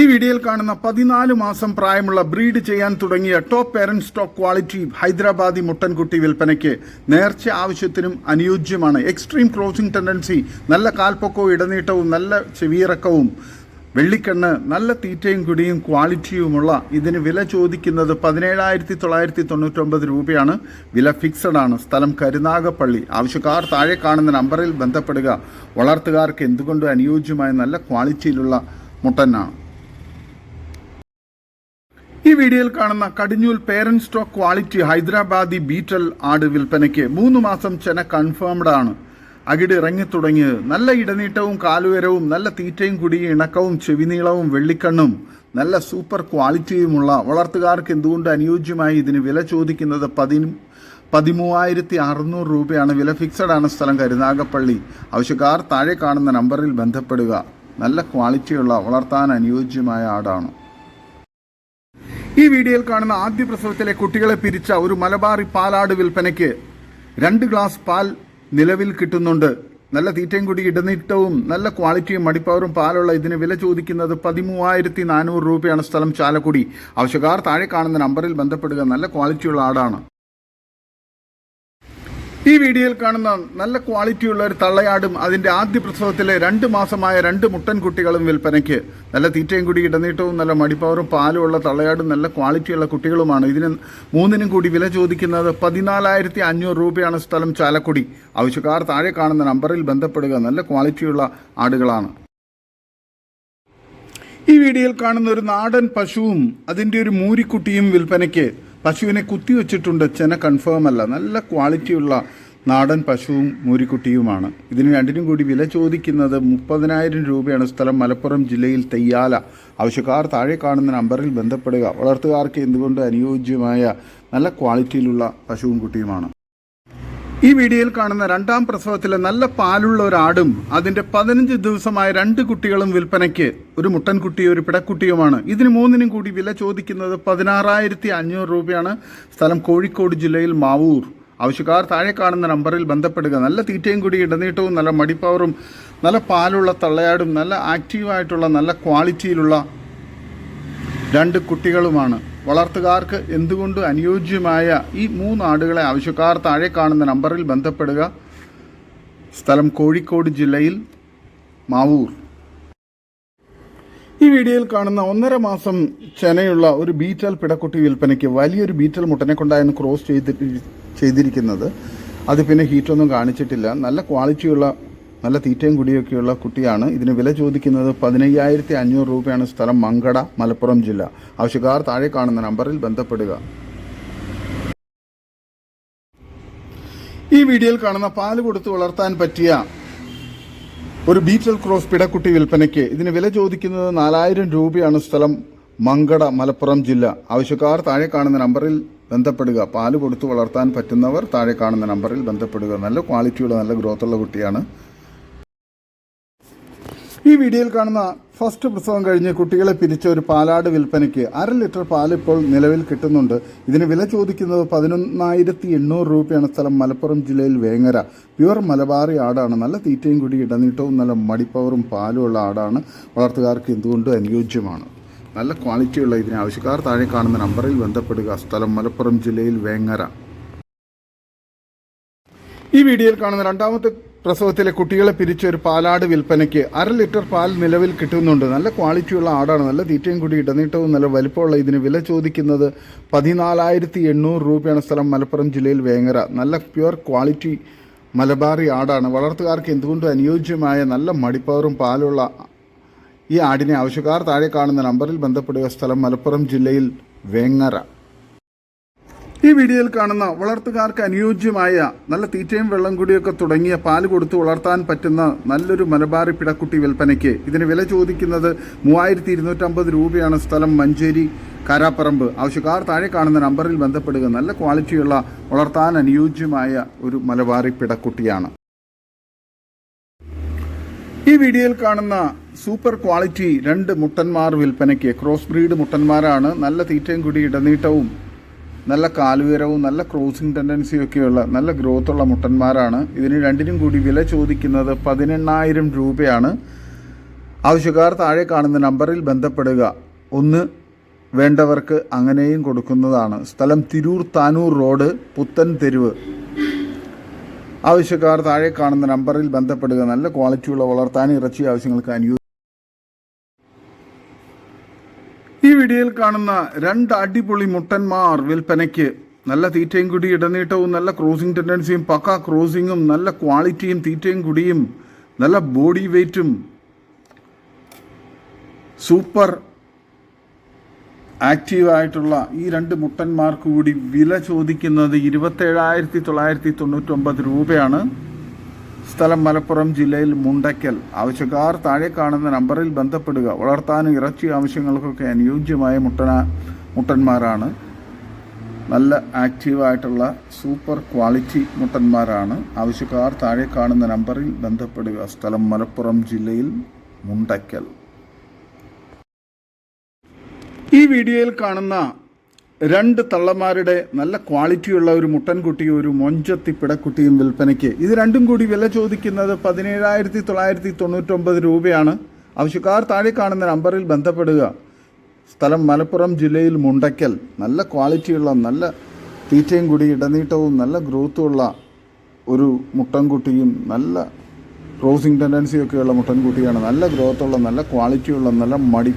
ഈ വീഡിയോയിൽ കാണുന്ന പതിനാല് മാസം പ്രായമുള്ള ബ്രീഡ് ചെയ്യാൻ തുടങ്ങിയ top parent stock quality Hyderabadi മുട്ടൻകുട്ടി വിൽപ്പനയ്ക്ക് നേർച്ച ആവശ്യത്തിനും അനുയോജ്യമാണ്. എക്സ്ട്രീം ക്രോസിംഗ് ടെൻഡൻസി നല്ല കാൽപ്പൊക്കവും ഇടനീട്ടവും നല്ല ചെവിയിറക്കവും വെള്ളിക്കണ്ണ് നല്ല തീറ്റയും കുടിയും ക്വാളിറ്റിയുമുള്ള ഇതിന് വില ചോദിക്കുന്നത് പതിനേഴായിരത്തി തൊള്ളായിരത്തി തൊണ്ണൂറ്റൊമ്പത് രൂപയാണ്. വില ഫിക്സഡ് ആണ്. സ്ഥലം കരുനാഗപ്പള്ളി. ആവശ്യക്കാർ താഴെ കാണുന്ന നമ്പറിൽ ബന്ധപ്പെടുക. വളർത്തുകാർക്ക് എന്തുകൊണ്ടും അനുയോജ്യമായ നല്ല ക്വാളിറ്റിയിലുള്ള മുട്ടനാണ്? ഈ വീഡിയോയിൽ കാണുന്ന കടിഞ്ഞൂൽ parent stock quality Hyderabadi Beetal ആട് വിൽപ്പനയ്ക്ക് മൂന്ന് മാസം ചെന കൺഫേംഡ് ആണ്. അകിട് ഇറങ്ങിത്തുടങ്ങിയത്. നല്ല ഇടനീട്ടവും കാലുയരവും നല്ല തീറ്റയും കുടിയും ഇണക്കവും ചെവിനീളവും വെള്ളിക്കണ്ണും നല്ല സൂപ്പർ ക്വാളിറ്റിയുമുള്ള വളർത്തുകാർക്ക് എന്തുകൊണ്ട് അനുയോജ്യമായി ഇതിന് വില ചോദിക്കുന്നത് പതി പതിമൂവായിരത്തി അറുന്നൂറ് രൂപയാണ്. വില ഫിക്സഡ് ആണ് സ്ഥലം കരുനാഗപ്പള്ളി ആവശ്യക്കാർ താഴെ കാണുന്ന നമ്പറിൽ ബന്ധപ്പെടുക. നല്ല ക്വാളിറ്റിയുള്ള വളർത്താൻ അനുയോജ്യമായ ആടാണ്. ഈ വീഡിയോയിൽ കാണുന്ന ആദ്യ പ്രസവത്തിലെ കുട്ടികളെ പിരിച്ച ഒരു മലബാറി പാലാട് വിൽപ്പനയ്ക്ക് രണ്ട് ഗ്ലാസ് പാൽ നിലവിൽ കിട്ടുന്നുണ്ട്. നല്ല തീറ്റയും കൂടി ഇടനീട്ടവും നല്ല ക്വാളിറ്റിയും മടിപ്പവറും പാലുള്ള ഇതിന് വില ചോദിക്കുന്നത് പതിമൂവായിരത്തി നാനൂറ് രൂപയാണ് സ്ഥലം ചാലക്കുടി. ആവശ്യക്കാർ താഴെ കാണുന്ന നമ്പറിൽ ബന്ധപ്പെടുക. നല്ല ക്വാളിറ്റിയുള്ള ആടാണ്. ഈ വീഡിയോയിൽ കാണുന്ന നല്ല ക്വാളിറ്റിയുള്ള ഒരു തള്ളയാടും അതിന്റെ ആദ്യ പ്രസവത്തിലെ രണ്ട് മാസമായ രണ്ട് മുട്ടൻ കുട്ടികളും വിൽപ്പനയ്ക്ക്. നല്ല തീറ്റയും കൂടി ഇടനീട്ടവും നല്ല മടിപ്പവറും പാലുമുള്ള തള്ളയാടും നല്ല ക്വാളിറ്റിയുള്ള കുട്ടികളുമാണ്. ഇതിന് മൂന്നിനും കൂടി വില ചോദിക്കുന്നത് പതിനാലായിരത്തി അഞ്ഞൂറ് രൂപയാണ് സ്ഥലം ചാലക്കുടി. ആവശ്യക്കാർ താഴെ കാണുന്ന നമ്പറിൽ ബന്ധപ്പെടുക. നല്ല ക്വാളിറ്റിയുള്ള ആടുകളാണ്. ഈ വീഡിയോയിൽ കാണുന്ന ഒരു നാടൻ പശുവും അതിന്റെ ഒരു മൂരിക്കുട്ടിയും വിൽപ്പനയ്ക്ക്. പശുവിനെ കുത്തിവെച്ചിട്ടുണ്ട് ചെന കൺഫേം അല്ല. നല്ല ക്വാളിറ്റിയുള്ള നാടൻ പശുവും മൂരിക്കുട്ടിയുമാണ്. ഇതിന് രണ്ടിനും കൂടി വില ചോദിക്കുന്നത് മുപ്പതിനായിരം രൂപയാണ്. സ്ഥലം മലപ്പുറം ജില്ലയിൽ തെയ്യാല. ആവശ്യക്കാർ താഴെ കാണുന്ന നമ്പറിൽ ബന്ധപ്പെടുക. വളർത്തുകാർക്ക് എന്തുകൊണ്ട് അനുയോജ്യമായ നല്ല ക്വാളിറ്റിയിലുള്ള പശുവും കുട്ടിയുമാണ്. ഈ വീഡിയോയിൽ കാണുന്ന രണ്ടാം പ്രസവത്തിലെ നല്ല പാലുള്ള ഒരു ആടും അതിന്റെ പതിനഞ്ച് ദിവസമായ രണ്ട് കുട്ടികളും വിൽപ്പനയ്ക്ക് ഒരു മുട്ടൻകുട്ടിയും ഒരു പിടക്കുട്ടിയുമാണ്. ഇതിന് മൂന്നിനും കൂടി വില ചോദിക്കുന്നത് പതിനാറായിരത്തി അഞ്ഞൂറ് രൂപയാണ്. സ്ഥലം കോഴിക്കോട് ജില്ലയിൽ മാവൂർ. ആവശ്യക്കാർ താഴെ കാണുന്ന നമ്പറിൽ ബന്ധപ്പെടുക. നല്ല തീറ്റയും കൂടി ഇടനീട്ടവും നല്ല മടിപ്പവറും നല്ല പാലുള്ള തള്ളയാടും നല്ല ആക്റ്റീവായിട്ടുള്ള നല്ല ക്വാളിറ്റിയിലുള്ള രണ്ട് കുട്ടികളുമാണ്. വളർത്തുകാർക്ക് എന്തുകൊണ്ട് അനുയോജ്യമായ ഈ മൂന്ന് ആടുകളെ ആവശ്യക്കാർ താഴെ കാണുന്ന നമ്പറിൽ ബന്ധപ്പെടുക? സ്ഥലം കോഴിക്കോട് ജില്ലയിൽ മാവൂർ. ഈ വീഡിയോയിൽ കാണുന്ന ഒന്നര മാസം ചെനയുള്ള ഒരു ബീറ്റൽ പിടക്കുട്ടി വിൽപ്പനയ്ക്ക് വലിയൊരു ബീറ്റൽ മുട്ടനെ കൊണ്ടായിരുന്നു ക്രോസ് ചെയ്തി ചെയ്തിരിക്കുന്നത്. അത് പിന്നെ ഹീറ്റൊന്നും കാണിച്ചിട്ടില്ല. നല്ല ക്വാളിറ്റിയുള്ള നല്ല തീറ്റയും കുടിയൊക്കെയുള്ള കുട്ടിയാണ്. ഇതിന് വില ചോദിക്കുന്നത് പതിനയ്യായിരത്തി അഞ്ഞൂറ് രൂപയാണ് സ്ഥലം മങ്കട മലപ്പുറം ജില്ല. ആവശ്യക്കാർ താഴെ കാണുന്ന നമ്പറിൽ ബന്ധപ്പെടുക. ഈ വീഡിയോയിൽ കാണുന്ന പാൽ കൊടുത്ത് വളർത്താൻ പറ്റിയ ഒരു ബീറ്റൽ ക്രോസ് പിടക്കുട്ടി വിൽപ്പനയ്ക്ക് ഇതിന് വില ചോദിക്കുന്നത് നാലായിരം രൂപയാണ് സ്ഥലം മങ്കട മലപ്പുറം ജില്ല. ആവശ്യക്കാർ താഴെ കാണുന്ന നമ്പറിൽ ബന്ധപ്പെടുക. പാൽ കൊടുത്ത് വളർത്താൻ പറ്റുന്നവർ താഴെ കാണുന്ന നമ്പറിൽ ബന്ധപ്പെടുക. നല്ല ക്വാളിറ്റിയുള്ള നല്ല ഗ്രോത്തുള്ള കുട്ടിയാണ് ഈ വീഡിയോയിൽ കാണുന്ന ഫസ്റ്റ് പ്രസവം കഴിഞ്ഞ് കുട്ടികളെ പിരിച്ച ഒരു പാലാട് വിൽപ്പനയ്ക്ക് അര ലിറ്റർ പാൽ ഇപ്പോൾ നിലവിൽ കിട്ടുന്നുണ്ട്. ഇതിന് വില ചോദിക്കുന്നത് പതിനൊന്നായിരത്തി എണ്ണൂറ് രൂപയാണ് സ്ഥലം മലപ്പുറം ജില്ലയിൽ വേങ്ങര. പ്യുവർ മലബാറി ആടാണ്. നല്ല തീറ്റയും കൂടി ഇടനീട്ടവും നല്ല മടിപ്പവറും പാലും ഉള്ള ആടാണ്. വളർത്തുകാർക്ക് എന്തുകൊണ്ടും അനുയോജ്യമാണ്? നല്ല ക്വാളിറ്റിയുള്ള ഇതിന് ആവശ്യക്കാർ താഴെ കാണുന്ന നമ്പറിൽ ബന്ധപ്പെടുക. സ്ഥലം മലപ്പുറം ജില്ലയിൽ വേങ്ങര. ഈ വീഡിയോയിൽ കാണുന്ന രണ്ടാമത്തെ പ്രസവത്തിലെ കുട്ടികളെ പിരിച്ച ഒരു പാലാട് വിൽപ്പനയ്ക്ക് അര ലിറ്റർ പാൽ നിലവിൽ കിട്ടുന്നുണ്ട്. നല്ല ക്വാളിറ്റിയുള്ള ആടാണ്. നല്ല തീറ്റയും കൂടി ഇടനീട്ടവും നല്ല വലിപ്പമുള്ള ഇതിന് വില ചോദിക്കുന്നത് പതിനാലായിരത്തി എണ്ണൂറ് രൂപയാണ് സ്ഥലം മലപ്പുറം ജില്ലയിൽ വേങ്ങര. നല്ല പ്യുവർ ക്വാളിറ്റി മലബാറി ആടാണ്. വളർത്തുകാർക്ക് എന്തുകൊണ്ടും അനുയോജ്യമായ നല്ല മടിപ്പവറും പാലുള്ള ഈ ആടിനെ ആവശ്യക്കാർ താഴെ കാണുന്ന നമ്പറിൽ ബന്ധപ്പെടുക. സ്ഥലം മലപ്പുറം ജില്ലയിൽ വേങ്ങര. ഈ വീഡിയോയിൽ കാണുന്ന വളർത്തുകാർക്ക് അനുയോജ്യമായ നല്ല തീറ്റയും വെള്ളം കൂടിയൊക്കെ തുടങ്ങിയ പാൽ കൊടുത്ത് വളർത്താൻ പറ്റുന്ന നല്ലൊരു മലബാറി പിടക്കുട്ടി വിൽപ്പനയ്ക്ക്. ഇതിന് വില ചോദിക്കുന്നത് മൂവായിരത്തി ഇരുന്നൂറ്റമ്പത് രൂപയാണ് സ്ഥലം മഞ്ചേരി കാരാപ്പറമ്പ്. ആവശ്യക്കാർ താഴെ കാണുന്ന നമ്പറിൽ ബന്ധപ്പെടുക. നല്ല ക്വാളിറ്റിയുള്ള വളർത്താൻ അനുയോജ്യമായ ഒരു മലബാറി പിടക്കുട്ടിയാണ്. ഈ വീഡിയോയിൽ കാണുന്ന സൂപ്പർ ക്വാളിറ്റി രണ്ട് മുട്ടന്മാർ വിൽപ്പനയ്ക്ക്. ക്രോസ് ബ്രീഡ് മുട്ടന്മാരാണ്. നല്ല തീറ്റയും കൂടി ഇടനീട്ടവും നല്ല കാലുയരവും നല്ല ക്രോസിംഗ് ടെൻഡൻസിയൊക്കെയുള്ള നല്ല ഗ്രോത്തുള്ള മുട്ടന്മാരാണ്. ഇതിന് രണ്ടിനും കൂടി വില ചോദിക്കുന്നത് പതിനെണ്ണായിരം രൂപയാണ്. ആവശ്യക്കാർ താഴെ കാണുന്ന നമ്പറിൽ ബന്ധപ്പെടുക. ഒന്ന് വേണ്ടവർക്ക് അങ്ങനെയും കൊടുക്കുന്നതാണ്. സ്ഥലം തിരൂർ താനൂർ റോഡ് പുത്തൻ തെരുവ്. ആവശ്യക്കാർ താഴെ കാണുന്ന നമ്പറിൽ ബന്ധപ്പെടുക. നല്ല ക്വാളിറ്റിയുള്ള വളർത്താൻ ഇറച്ചി ആവശ്യങ്ങൾക്ക് അനുയോജ്യം ഈ വീഡിയോയിൽ കാണുന്ന രണ്ട് അടിപൊളി മുട്ടന്മാർ വിൽപ്പനയ്ക്ക് നല്ല തീറ്റയും കുടി ഇടനീട്ടവും നല്ല ക്രോസിംഗ് ടെൻഡൻസിയും പക്ക ക്രോസിങ്ങും നല്ല ക്വാളിറ്റിയും തീറ്റയും കുടിയും നല്ല ബോഡി വെയ്റ്റും സൂപ്പർ ആക്റ്റീവായിട്ടുള്ള ഈ രണ്ട് മുട്ടന്മാർക്ക് കൂടി വില ചോദിക്കുന്നത് ഇരുപത്തേഴായിരത്തി തൊള്ളായിരത്തി തൊണ്ണൂറ്റൊമ്പത് രൂപയാണ്. സ്ഥലം മലപ്പുറം ജില്ലയിൽ മുണ്ടയ്ക്കൽ. ആവശ്യക്കാർ താഴെ കാണുന്ന നമ്പറിൽ ബന്ധപ്പെടുക. വളർത്താനും ഇറച്ചി ആവശ്യങ്ങൾക്കൊക്കെ അനുയോജ്യമായ മുട്ടന മുട്ടന്മാരാണ്. നല്ല ആക്റ്റീവായിട്ടുള്ള സൂപ്പർ ക്വാളിറ്റി മുട്ടന്മാരാണ്. ആവശ്യക്കാർ താഴെ കാണുന്ന നമ്പറിൽ ബന്ധപ്പെടുക. സ്ഥലം മലപ്പുറം ജില്ലയിൽ മുണ്ടയ്ക്കൽ. ഈ വീഡിയോയിൽ കാണുന്ന രണ്ട് തള്ളമാരുടെ നല്ല ക്വാളിറ്റിയുള്ള ഒരു മുട്ടൻകുട്ടിയും ഒരു മൊഞ്ചത്തി പിടക്കുട്ടിയും വിൽപ്പനയ്ക്ക്. ഇത് രണ്ടും കൂടി വില ചോദിക്കുന്നത് പതിനേഴായിരത്തി തൊള്ളായിരത്തി തൊണ്ണൂറ്റൊമ്പത് രൂപയാണ്. ആവശ്യക്കാർ താഴെ കാണുന്ന നമ്പറിൽ ബന്ധപ്പെടുക. സ്ഥലം മലപ്പുറം ജില്ലയിൽ മുണ്ടയ്ക്കൽ നല്ല ക്വാളിറ്റിയുള്ള നല്ല തീറ്റയും കൂടി ഇടനീട്ടവും നല്ല ഗ്രോത്തുമുള്ള ഒരു മുട്ടൻകുട്ടിയും നല്ല ക്രോസിംഗ് ടെൻഡൻസിയൊക്കെയുള്ള മുട്ടൻകുട്ടിയാണ്. നല്ല ഗ്രോത്തുള്ള നല്ല ക്വാളിറ്റിയുള്ള നല്ല മടി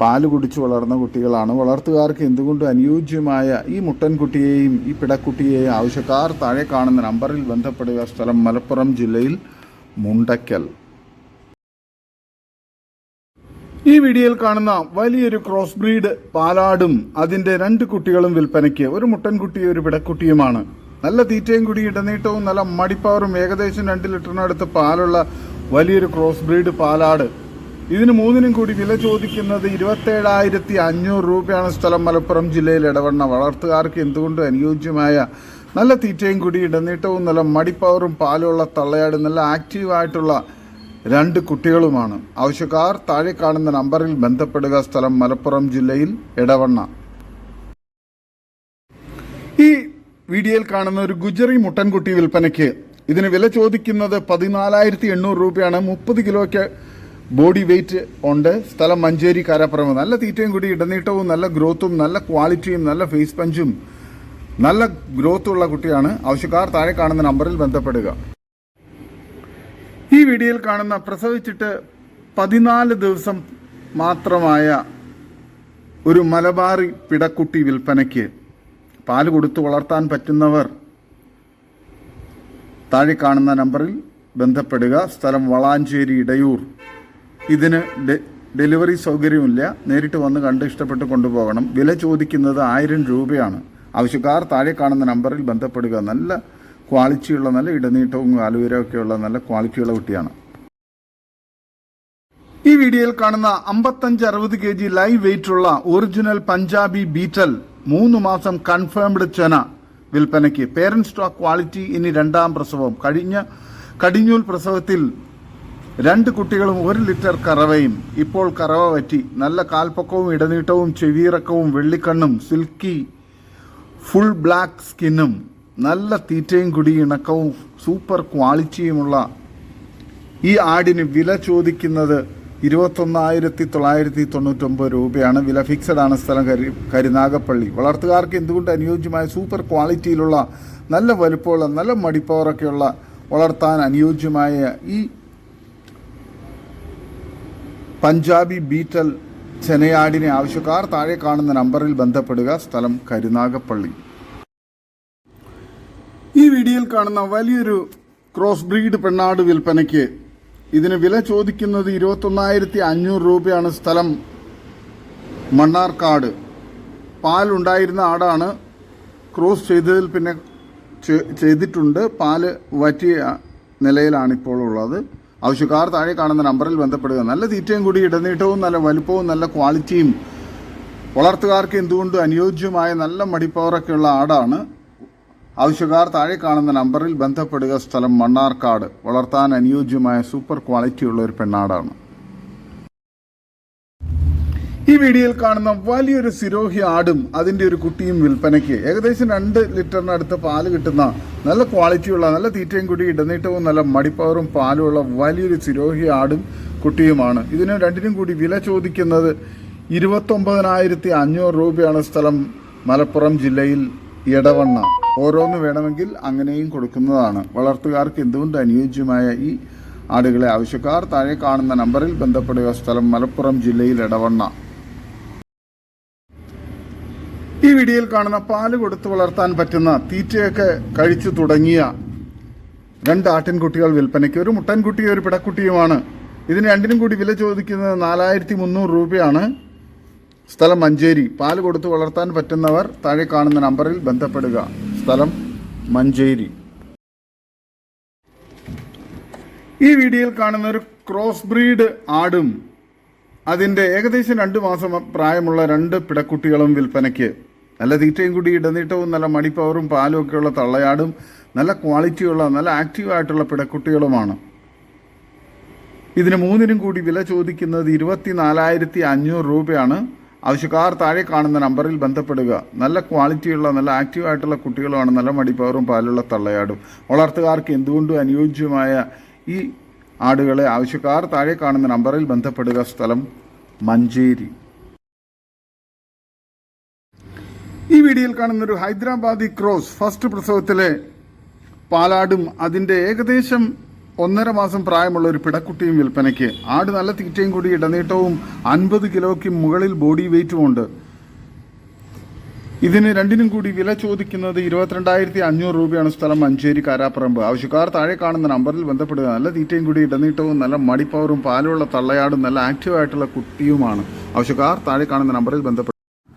പാൽ കുടിച്ച് വളർന്ന കുട്ടികളാണ്. വളർത്തുകാർക്ക് എന്തുകൊണ്ടും അനുയോജ്യമായ ഈ മുട്ടൻകുട്ടിയെയും ഈ പിടക്കുട്ടിയെയും ആവശ്യക്കാർ താഴെ കാണുന്ന നമ്പറിൽ ബന്ധപ്പെടുക? സ്ഥലം മലപ്പുറം ജില്ലയിൽ മുണ്ടയ്ക്കൽ ഈ വീഡിയോയിൽ കാണുന്ന വലിയൊരു ക്രോസ് ബ്രീഡ് പാലാടും അതിന്റെ രണ്ട് കുട്ടികളും വിൽപ്പനയ്ക്ക്. ഒരു മുട്ടൻകുട്ടിയും ഒരു പിടക്കുട്ടിയുമാണ്. നല്ല തീറ്റയും കുടി ഇടനീട്ടവും നല്ല മടിപ്പവറും ഏകദേശം രണ്ട് ലിറ്ററിനടുത്ത് പാലുള്ള വലിയൊരു ക്രോസ് ബ്രീഡ് പാലാട്. ഇതിന് മൂന്നിനും കൂടി വില ചോദിക്കുന്നത് ഇരുപത്തേഴായിരത്തി അഞ്ഞൂറ് രൂപയാണ് സ്ഥലം മലപ്പുറം ജില്ലയിൽ ഇടവണ്ണ. വളർത്തുകാർക്ക് എന്തുകൊണ്ടും അനുയോജ്യമായ നല്ല തീറ്റയും കൂടി ഇടനീട്ടവും നല്ല മടിപ്പവറും പാലുള്ള തള്ളയാട് നല്ല ആക്റ്റീവായിട്ടുള്ള രണ്ട് കുട്ടികളുമാണ്. ആവശ്യക്കാർ താഴെ കാണുന്ന നമ്പറിൽ ബന്ധപ്പെടുക. സ്ഥലം മലപ്പുറം ജില്ലയിൽ ഇടവണ്ണ. ഈ വീഡിയോയിൽ കാണുന്ന ഒരു ഗുജറി മുട്ടൻകുട്ടി വിൽപ്പനയ്ക്ക് ഇതിന് വില ചോദിക്കുന്നത് പതിനാലായിരത്തി എണ്ണൂറ് രൂപയാണ്. മുപ്പത് കിലോയ്ക്ക് ബോഡി വെയിറ്റ് ഉണ്ട്. സ്ഥലം മഞ്ചേരി കാരാപ്പുറം. നല്ല തീറ്റയും കൂടി ഇടനീട്ടവും നല്ല ഗ്രോത്തും നല്ല ക്വാളിറ്റിയും നല്ല ഫേസ് പഞ്ചും നല്ല ഗ്രോത്തുള്ള കുട്ടിയാണ്. ആവശ്യക്കാർ താഴെ കാണുന്ന നമ്പറിൽ ബന്ധപ്പെടുക. ഈ വീഡിയോയിൽ കാണുന്ന പ്രസവിച്ചിട്ട് പതിനാല് ദിവസം മാത്രമായ ഒരു മലബാറി പിടക്കുട്ടി വിൽപ്പനയ്ക്ക് പാൽ കൊടുത്ത് വളർത്താൻ പറ്റുന്നവർ താഴെ കാണുന്ന നമ്പറിൽ ബന്ധപ്പെടുക. സ്ഥലം വളാഞ്ചേരി ഇടയൂർ. ഇതിന് ഡെലിവറി സൗകര്യമില്ല നേരിട്ട് വന്ന് കണ്ട് ഇഷ്ടപ്പെട്ട് കൊണ്ടുപോകണം. വില ചോദിക്കുന്നത് ആയിരം രൂപയാണ്. ആവശ്യക്കാർ താഴെ കാണുന്ന നമ്പറിൽ ബന്ധപ്പെടുക. നല്ല ക്വാളിറ്റിയുള്ള നല്ല ഇടനീട്ടവും ഉള്ള നല്ല ക്വാളിറ്റിയുള്ള കുട്ടിയാണ്. ഈ വീഡിയോയിൽ കാണുന്ന അമ്പത്തഞ്ച് അറുപത് കെ ജി ലൈവ് വെയിറ്റ് ഉള്ള ഒറിജിനൽ പഞ്ചാബി ബീറ്റൽ മൂന്ന് മാസം കൺഫേംഡ് ചെന വിൽപ്പനയ്ക്ക്. പേരന്റ് സ്റ്റോക്ക് ക്വാളിറ്റി ഇനി രണ്ടാം പ്രസവം. കഴിഞ്ഞ കടിഞ്ഞൂൽ പ്രസവത്തിൽ രണ്ട് കുട്ടികളും ഒരു ലിറ്റർ കറവയും ഇപ്പോൾ കറവ പറ്റി നല്ല കാൽപ്പക്കവും ഇടനീട്ടവും ചെവിയിറക്കവും വെള്ളിക്കണ്ണും സിൽക്കി ഫുൾ ബ്ലാക്ക് സ്കിന്നും നല്ല തീറ്റയും കുടി ഇണക്കവും സൂപ്പർ ക്വാളിറ്റിയുമുള്ള ഈ ആടിന് വില ചോദിക്കുന്നത് ഇരുപത്തൊന്നായിരത്തി തൊള്ളായിരത്തി തൊണ്ണൂറ്റൊമ്പത് രൂപയാണ്. വില ഫിക്സഡ് ആണ് സ്ഥലം കരി കരുനാഗപ്പള്ളി വളർത്തുകാർക്ക് എന്തുകൊണ്ട് അനുയോജ്യമായ സൂപ്പർ ക്വാളിറ്റിയിലുള്ള നല്ല വലുപ്പമുള്ള നല്ല മടിപ്പവറൊക്കെയുള്ള വളർത്താൻ അനുയോജ്യമായ ഈ പഞ്ചാബി ബീറ്റൽ ചെനയാടിനെ ആവശ്യക്കാർ താഴെ കാണുന്ന നമ്പറിൽ ബന്ധപ്പെടുക. സ്ഥലം കരുനാഗപ്പള്ളി. ഈ വീഡിയോയിൽ കാണുന്ന വലിയൊരു ക്രോസ് ബ്രീഡ് പെണ്ണാട് വിൽപ്പനയ്ക്ക് ഇതിന് വില ചോദിക്കുന്നത് ഇരുപത്തൊന്നായിരത്തി അഞ്ഞൂറ് രൂപയാണ് സ്ഥലം. മണ്ണാർക്കാട്. പാലുണ്ടായിരുന്ന ആടാണ് ക്രോസ് ചെയ്തതിൽ പിന്നെ ചെയ്തിട്ടുണ്ട്. പാൽ വറ്റിയ നിലയിലാണ് ഇപ്പോൾ ഉള്ളത്. ആവശ്യക്കാർ താഴെ കാണുന്ന നമ്പറിൽ ബന്ധപ്പെടുക. നല്ല തീറ്റയും കൂടി ഇടനീട്ടവും നല്ല വലുപ്പവും നല്ല ക്വാളിറ്റിയും വളർത്തുകാർക്ക് എന്തുകൊണ്ടും അനുയോജ്യമായ നല്ല മടിപ്പവറൊക്കെയുള്ള ആടാണ്? ആവശ്യക്കാർ താഴെ കാണുന്ന നമ്പറിൽ ബന്ധപ്പെടുക. സ്ഥലം മണ്ണാർക്കാട്. വളർത്താൻ അനുയോജ്യമായ സൂപ്പർ ക്വാളിറ്റിയുള്ള ഒരു പെണ്ണാടാണ്. ഈ വീഡിയോയിൽ കാണുന്ന വലിയൊരു സിരോഹി ആടും അതിന്റെ ഒരു കുട്ടിയും വിൽപ്പനയ്ക്ക് ഏകദേശം രണ്ട് ലിറ്ററിനടുത്ത് പാൽ കിട്ടുന്ന നല്ല ക്വാളിറ്റിയുള്ള നല്ല തീറ്റയും കൂടി ഇടനീട്ടവും നല്ല മടിപ്പവറും പാലുമുള്ള വലിയൊരു സിരോഹി ആടും കുട്ടിയുമാണ്. ഇതിന് രണ്ടിനും കൂടി വില ചോദിക്കുന്നത് ഇരുപത്തൊമ്പതിനായിരത്തി അഞ്ഞൂറ് രൂപയാണ് സ്ഥലം മലപ്പുറം ജില്ലയിൽ ഇടവണ്ണ ഓരോന്ന് വേണമെങ്കിൽ അങ്ങനെയും കൊടുക്കുന്നതാണ്. വളർത്തുകാർക്ക് എന്തുകൊണ്ട് അനുയോജ്യമായ ഈ ആടുകളെ ആവശ്യക്കാർ താഴെ കാണുന്ന നമ്പറിൽ ബന്ധപ്പെടുക. സ്ഥലം മലപ്പുറം ജില്ലയിൽ ഇടവണ്ണ ഈ വീഡിയോയിൽ കാണുന്ന പാൽ കൊടുത്ത് വളർത്താൻ പറ്റുന്ന തീറ്റയൊക്കെ കഴിച്ചു തുടങ്ങിയ രണ്ട് ആട്ടിൻകുട്ടികൾ വിൽപ്പനയ്ക്ക് ഒരു മുട്ടൻകുട്ടിയും ഒരു പിടക്കുട്ടിയുമാണ്. ഇതിന് രണ്ടിനും കൂടി വില ചോദിക്കുന്നത് നാലായിരത്തി മുന്നൂറ് രൂപയാണ്. സ്ഥലം മഞ്ചേരി. പാൽ കൊടുത്ത് വളർത്താൻ പറ്റുന്നവർ താഴെ കാണുന്ന നമ്പറിൽ ബന്ധപ്പെടുക. സ്ഥലം മഞ്ചേരി. ഈ വീഡിയോയിൽ കാണുന്ന ഒരു ക്രോസ് ബ്രീഡ് ആടും അതിന്റെ ഏകദേശം രണ്ട് മാസം പ്രായമുള്ള രണ്ട് പിടക്കുട്ടികളും വിൽപ്പനയ്ക്ക്. നല്ല തീറ്റയും കൂടി ഇടനീട്ടവും നല്ല മണിപ്പവറും പാലും ഒക്കെയുള്ള തള്ളയാടും നല്ല ക്വാളിറ്റിയുള്ള നല്ല ആക്റ്റീവായിട്ടുള്ള പിടക്കുട്ടികളുമാണ്. ഇതിന് മൂന്നിനും കൂടി വില ചോദിക്കുന്നത് ഇരുപത്തിനാലായിരത്തി അഞ്ഞൂറ് രൂപയാണ് ആവശ്യക്കാർ താഴെ കാണുന്ന നമ്പറിൽ ബന്ധപ്പെടുക. നല്ല ക്വാളിറ്റിയുള്ള നല്ല ആക്റ്റീവായിട്ടുള്ള കുട്ടികളുമാണ് നല്ല മടിപ്പവറും പാലുള്ള തള്ളയാടും. വളർത്തുകാർക്ക് എന്തുകൊണ്ടും അനുയോജ്യമായ ഈ ആടുകളെ ആവശ്യക്കാർ താഴെ കാണുന്ന നമ്പറിൽ ബന്ധപ്പെടുക. സ്ഥലം മഞ്ചേരി. ഈ വീഡിയോയിൽ കാണുന്ന ഒരു ഹൈദരാബാദി ക്രോസ് ഫസ്റ്റ് പ്രസവത്തിലെ പാലാടും അതിന്റെ ഏകദേശം ഒന്നര മാസം പ്രായമുള്ള ഒരു പിടക്കുട്ടിയും വിൽപ്പനയ്ക്ക്. ആട് നല്ല തീറ്റയും കൂടി ഇടനീട്ടവും അൻപത് കിലോയ്ക്ക് മുകളിൽ ബോഡി വെയിറ്റും ഉണ്ട്. ഇതിന് രണ്ടിനും കൂടി വില ചോദിക്കുന്നത് ഇരുപത്തിരണ്ടായിരത്തി അഞ്ഞൂറ് രൂപയാണ് സ്ഥലം മഞ്ചേരി കാരാപ്പറമ്പ്. ആവശ്യക്കാർ താഴെ കാണുന്ന നമ്പറിൽ ബന്ധപ്പെടുക. നല്ല തീറ്റയും കൂടി ഇടനീട്ടവും നല്ല മടിപ്പവറും പാലുള്ള തള്ളയാടും നല്ല ആക്റ്റീവായിട്ടുള്ള കുട്ടിയുമാണ്. ആവശ്യക്കാർ താഴെ കാണുന്ന നമ്പറിൽ ബന്ധപ്പെടുക.